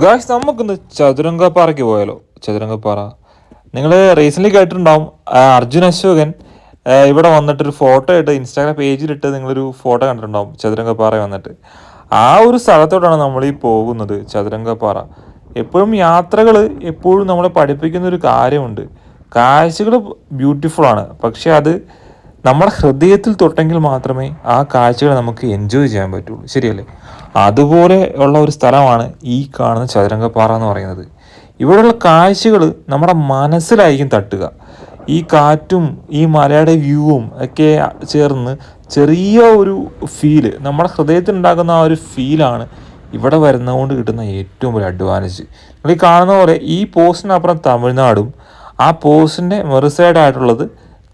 Guys നമുക്കിന്ന് ചതുരംഗപ്പാറയ്ക്ക് പോയാലോ? ചതുരംഗപ്പാറ. നിങ്ങൾ റീസെന്റ്ലി കേട്ടിട്ടുണ്ടാവും അർജുൻ അശോകൻ ഇവിടെ വന്നിട്ടൊരു ഫോട്ടോ ഇട്ട് ഇൻസ്റ്റാഗ്രാം പേജിലിട്ട് നിങ്ങളൊരു ഫോട്ടോ കണ്ടിട്ടുണ്ടാവും ചതുരംഗപ്പാറ വന്നിട്ട്. ആ ഒരു സ്ഥലത്തോട്ടാണ് നമ്മൾ ഈ പോകുന്നത് ചതുരംഗപ്പാറ. എപ്പോഴും യാത്രകൾ എപ്പോഴും നമ്മളെ പഠിപ്പിക്കുന്ന ഒരു കാര്യമുണ്ട്. കാഴ്ചകൾ ബ്യൂട്ടിഫുൾ ആണ്. പക്ഷെ അത് നമ്മുടെ ഹൃദയത്തിൽ തൊട്ടെങ്കിൽ മാത്രമേ ആ കാഴ്ചകൾ നമുക്ക് എൻജോയ് ചെയ്യാൻ പറ്റുള്ളൂ. ശരിയല്ലേ? അതുപോലെ ഉള്ള ഒരു സ്ഥലമാണ് ഈ കാണുന്ന ചതുരംഗപ്പാറ എന്ന് പറയുന്നത്. ഇവിടെയുള്ള കാഴ്ചകൾ നമ്മുടെ മനസ്സിലായിരിക്കും തട്ടുക. ഈ കാറ്റും ഈ മലയുടെ വ്യൂവും ഒക്കെ ചേർന്ന് ചെറിയ ഒരു ഫീൽ നമ്മുടെ ഹൃദയത്തിൽ ഉണ്ടാകുന്ന ആ ഒരു ഫീലാണ് ഇവിടെ വരുന്നതുകൊണ്ട് കിട്ടുന്ന ഏറ്റവും വലിയ അഡ്വാന്റേജ് നിങ്ങൾ ഈ കാണുന്ന പോലെ ഈ പോസ്റ്റിനപ്പുറം തമിഴ്നാടും ആ പോസ്റ്റിന്റെ മെറിസൈഡായിട്ടുള്ളത്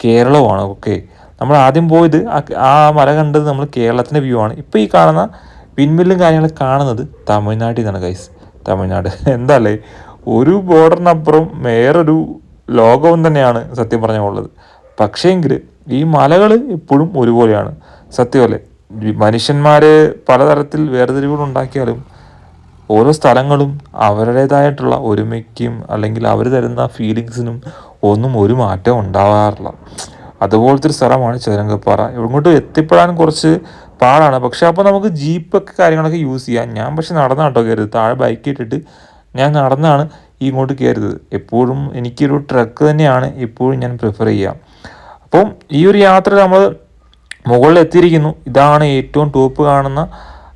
കേരളവുമാണ്. ഓക്കെ നമ്മൾ ആദ്യം പോയത് ആ- മല കണ്ടത് നമ്മൾ കേരളത്തിന്റെ വ്യൂ ആണ്. ഇപ്പോൾ ഈ കാണുന്ന പിൻമില്ലും കാര്യങ്ങളൊക്കെ കാണുന്നത് തമിഴ്നാട്ടിൽ നിന്നാണ് ഗൈസ് തമിഴ്നാട്. എന്താല്ലേ? ഒരു ബോർഡറിനപ്പുറം വേറൊരു ലോകവും തന്നെയാണ് സത്യം പറഞ്ഞാൽ ഉള്ളത്. പക്ഷേങ്കിൽ ഈ മലകൾ എപ്പോഴും ഒരുപോലെയാണ്. സത്യമല്ലേ മനുഷ്യന്മാർ പലതരത്തിൽ വേർതിരിവുകൾ ഉണ്ടാക്കിയാലും ഓരോ സ്ഥലങ്ങളും അവരുടേതായിട്ടുള്ള ഒരുമയ്ക്കും അല്ലെങ്കിൽ അവർ തരുന്ന ഫീലിങ്സിനും ഒന്നും ഒരു മാറ്റം ഉണ്ടാവാറില്ല. അതുപോലത്തെ ഒരു സ്ഥലമാണ് ചതുരംഗപ്പാറ ഇങ്ങോട്ട് എത്തിപ്പെടാൻ കുറച്ച് പാടാണ്. പക്ഷെ അപ്പോൾ നമുക്ക് ജീപ്പൊക്കെ കാര്യങ്ങളൊക്കെ യൂസ് ചെയ്യാം. ഞാൻ പക്ഷെ നടന്നാണ് കേട്ടോ കയറിയത്. താഴെ ബൈക്ക് ഇട്ടിട്ട് ഞാൻ നടന്നാണ് ഇങ്ങോട്ട് കയറിയത്. എപ്പോഴും എനിക്കൊരു ട്രക്ക് തന്നെയാണ് എപ്പോഴും ഞാൻ പ്രിഫർ ചെയ്യുക. അപ്പം ഈ ഒരു യാത്ര നമ്മൾ മുകളിൽ എത്തിയിരിക്കുന്നു. ഇതാണ് ഏറ്റവും ടോപ്പ് കാണുന്ന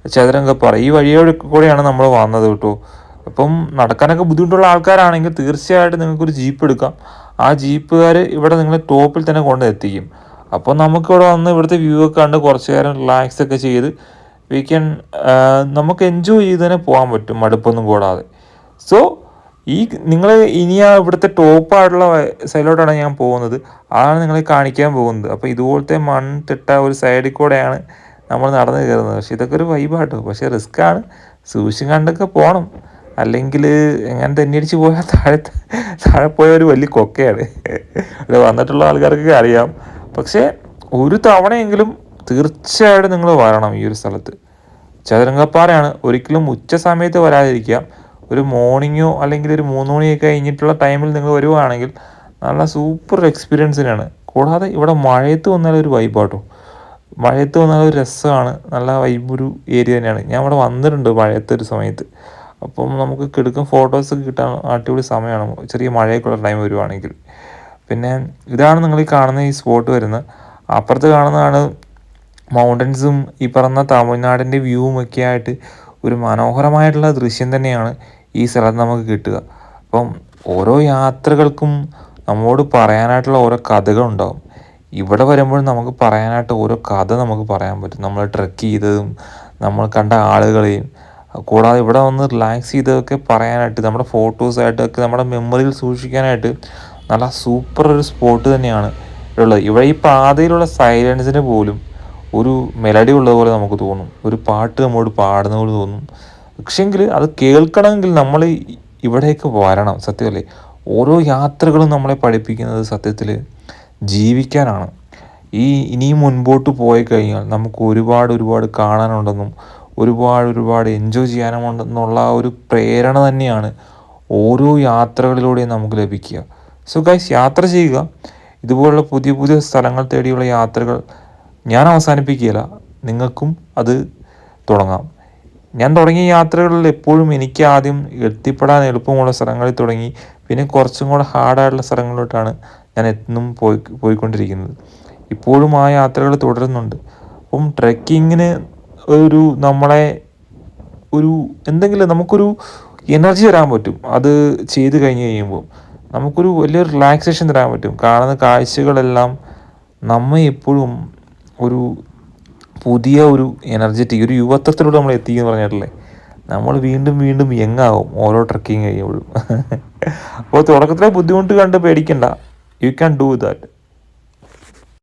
ചതുരംഗപ്പാറ ഈ വഴിയോട് കൂടെയാണ് നമ്മൾ വന്നത് കേട്ടോ. അപ്പം നടക്കാനൊക്കെ ബുദ്ധിമുട്ടുള്ള ആൾക്കാരാണെങ്കിൽ തീർച്ചയായിട്ടും നിങ്ങൾക്കൊരു ജീപ്പ് എടുക്കാം. ആ ജീപ്പുകാർ ഇവിടെ നിങ്ങളെ ടോപ്പിൽ തന്നെ കൊണ്ട് എത്തിക്കും. അപ്പോൾ നമുക്ക് ഇവിടെ വന്ന് ഇവിടുത്തെ വ്യൂ ഒക്കെ കണ്ട് കുറച്ച് നേരം റിലാക്സ് ഒക്കെ ചെയ്ത് വി ക്യാൻ നമുക്ക് എൻജോയ് ചെയ്ത് തന്നെ പോകാൻ പറ്റും മടുപ്പൊന്നും കൂടാതെ. സോ ഈ നിങ്ങൾ ഇനി ആ ഇവിടുത്തെ ടോപ്പായിട്ടുള്ള സൈഡിലോട്ടാണ് ഞാൻ പോകുന്നത്. അതാണ് നിങ്ങളെ കാണിക്കാൻ പോകുന്നത്. അപ്പോൾ ഇതുപോലത്തെ മൺതിട്ട ഒരു സൈഡിൽ കൂടെയാണ് നമ്മൾ നടന്നു കയറുന്നത്. പക്ഷേ ഇതൊക്കെ ഒരു വൈബാട്ടോ പക്ഷേ റിസ്ക്കാണ് സൂക്ഷിച്ചും കണ്ടൊക്കെ പോകണം അല്ലെങ്കിൽ എങ്ങനെ തന്നെ തെന്നിയടിച്ച് പോയാൽ താഴെ താഴെ പോയ ഒരു വലിയ കൊക്കയാണ്. ഇവിടെ വന്നിട്ടുള്ള ആൾക്കാർക്കൊക്കെ അറിയാം. പക്ഷേ ഒരു തവണയെങ്കിലും തീർച്ചയായിട്ടും നിങ്ങൾ വരണം ഈ ഒരു സ്ഥലത്ത്. ചതുരംഗപ്പാറയാണ്. ഒരിക്കലും ഉച്ച സമയത്ത് വരാതിരിക്കാം ഒരു മോർണിംഗോ അല്ലെങ്കിൽ ഒരു മൂന്ന് മണിയൊക്കെ കഴിഞ്ഞിട്ടുള്ള ടൈമിൽ നിങ്ങൾ വരുവാണെങ്കിൽ നല്ല സൂപ്പർ എക്സ്പീരിയൻസിനാണ് കൂടാതെ ഇവിടെ മഴയത്ത് വന്നാൽ ഒരു വൈബാട്ടോ മഴയത്ത് വന്നാൽ ഒരു രസമാണ്. നല്ല വൈബ് ഒരു ഏരിയ തന്നെയാണ്. ഞാൻ ഇവിടെ വന്നിട്ടുണ്ട് മഴയത്തെ ഒരു സമയത്ത്. അപ്പം നമുക്ക് കിടക്കും ഫോട്ടോസ് കിട്ടാൻ അടിപൊളി സമയമാണ് ചെറിയ മഴയൊക്കെയുള്ള ടൈം വരുവാണെങ്കിൽ. പിന്നെ ഇതാണ് നിങ്ങൾ ഈ കാണുന്ന ഈ സ്പോട്ട് വരുന്നത്. അപ്പുറത്ത് കാണുന്നതാണ് മൗണ്ടൻസും ഈ പറഞ്ഞ തമിഴ്നാടിന്റെ വ്യൂവും ഒക്കെ ആയിട്ട് ഒരു മനോഹരമായിട്ടുള്ള ദൃശ്യം തന്നെയാണ് ഈ സ്ഥലത്ത് നമുക്ക് കിട്ടുക. അപ്പം ഓരോ യാത്രകൾക്കും നമ്മോട് പറയാനായിട്ടുള്ള ഓരോ കഥകളുണ്ടാവും ഇവിടെ വരുമ്പോൾ നമുക്ക് പറയാനായിട്ട് ഓരോ കഥ നമുക്ക് പറയാൻ പറ്റും. നമ്മൾ ട്രക്ക് ചെയ്തതും നമ്മൾ കണ്ട ആളുകളെയും കൂടാതെ ഇവിടെ വന്ന് റിലാക്സ് ചെയ്തൊക്കെ പറയാനായിട്ട് നമ്മുടെ ഫോട്ടോസായിട്ടൊക്കെ നമ്മുടെ മെമ്മറിയിൽ സൂക്ഷിക്കാനായിട്ട് നല്ല സൂപ്പർ ഒരു സ്പോട്ട് തന്നെയാണ് ഉള്ളത്. ഇവിടെ ഈ പാതയിലുള്ള സൈലൻസിന് പോലും ഒരു മെലഡി ഉള്ളത് പോലെ നമുക്ക് തോന്നും. ഒരു പാട്ട് നമ്മോട് പാടുന്ന പോലെ തോന്നും. പക്ഷെങ്കിൽ അത് കേൾക്കണമെങ്കിൽ നമ്മൾ ഇവിടേക്ക് വരണം സത്യമല്ലേ ഓരോ യാത്രകളും നമ്മളെ പഠിപ്പിക്കുന്നത് സത്യത്തിൽ ജീവിക്കാനാണ്. ഈ ഇനിയും മുൻപോട്ട് പോയി കഴിഞ്ഞാൽ നമുക്ക് ഒരുപാട് ഒരുപാട് കാണാനുണ്ടെന്നും ഒരുപാട് ഒരുപാട് എൻജോയ് ചെയ്യാനുമുണ്ടെന്നുള്ള ഒരു പ്രേരണ തന്നെയാണ് ഓരോ യാത്രകളിലൂടെയും നമുക്ക് ലഭിക്കുക. സോ ഗൈസ് യാത്ര ചെയ്യുക. ഇതുപോലുള്ള പുതിയ പുതിയ സ്ഥലങ്ങൾ തേടിയുള്ള യാത്രകൾ ഞാൻ അവസാനിപ്പിക്കുകയില്ല. നിങ്ങൾക്കും അത് തുടങ്ങാം. ഞാൻ തുടങ്ങിയ യാത്രകളിൽ എപ്പോഴും എനിക്ക് ആദ്യം എത്തിപ്പെടാൻ എളുപ്പമുള്ള സ്ഥലങ്ങളിൽ തുടങ്ങി പിന്നെ കുറച്ചും കൂടെ ഹാർഡായിട്ടുള്ള സ്ഥലങ്ങളിലോട്ടാണ് ഞാൻ എന്നും പോയി പോയിക്കൊണ്ടിരിക്കുന്നത്. ഇപ്പോഴും ആ യാത്രകൾ തുടരുന്നുണ്ട്. അപ്പം ട്രെക്കിങ്ങിന് ഒരു നമ്മളെ ഒരു എന്തെങ്കിലും നമുക്കൊരു എനർജി തരാൻ പറ്റും. അത് ചെയ്ത് കഴിഞ്ഞ് കഴിയുമ്പോൾ നമുക്കൊരു വലിയ റിലാക്സേഷൻ തരാൻ പറ്റും. കാണുന്ന കാഴ്ചകളെല്ലാം നമ്മെ എപ്പോഴും ഒരു പുതിയ ഒരു എനർജറ്റിക് ഒരു യുവത്വത്തിലൂടെ നമ്മൾ എത്തിക്കുന്നു പറഞ്ഞിട്ടില്ലേ? നമ്മൾ വീണ്ടും വീണ്ടും യങ്ങാവും ഓരോ ട്രക്കിങ് കഴിയുമ്പോഴും. അപ്പോൾ തുടക്കത്തിലെ ബുദ്ധിമുട്ട് കണ്ട് പേടിക്കണ്ട. You can do that